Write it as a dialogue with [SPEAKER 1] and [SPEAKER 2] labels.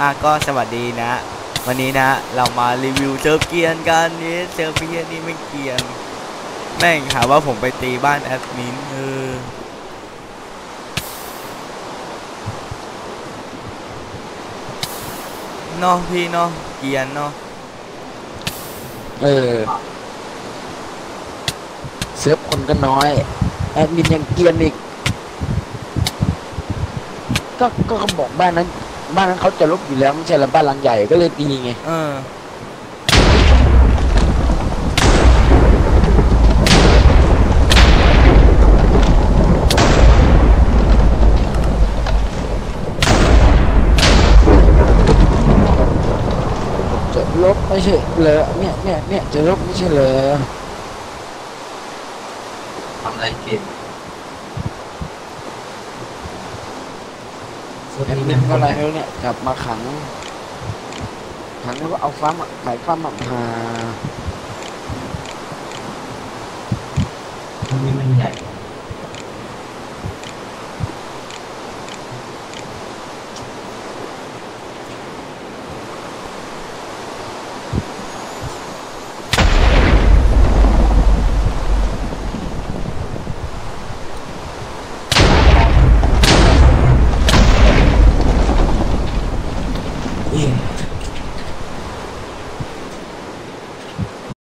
[SPEAKER 1] อะก็สวัสดีนะ วันนี้นะ เรามารีวิวเจอเกียนกันนี่เจอเพียนนี่ไม่เกียนแม่งหาว่าผมไปตีบ้านแอดมินเออเนาะพี่เนาะเกียนเนาะ
[SPEAKER 2] เออเซิร์ฟคนก็น้อย แอดมินยังเกียนอีกก็ก็บอกบ้านนั้น บ้านนั้นเขาจะลบอยู่แล้วไม่ใช่เหรอบ้านหลังใหญ่ก็เลยตีไง
[SPEAKER 1] เออ
[SPEAKER 2] จะลบไม่ใช่เหรอเนี่ยเนี่ยเนี่ยจะลบไม่ใช่เหรอ
[SPEAKER 3] ทำอะไรกิน
[SPEAKER 2] แอดมินก็อะไรไม่รู้เนี่ยกลับมาขัง ขังแล้วก็เอาฟ้ามาขายฟ้ามาพา
[SPEAKER 3] มันนี่มันใหญ่กว่า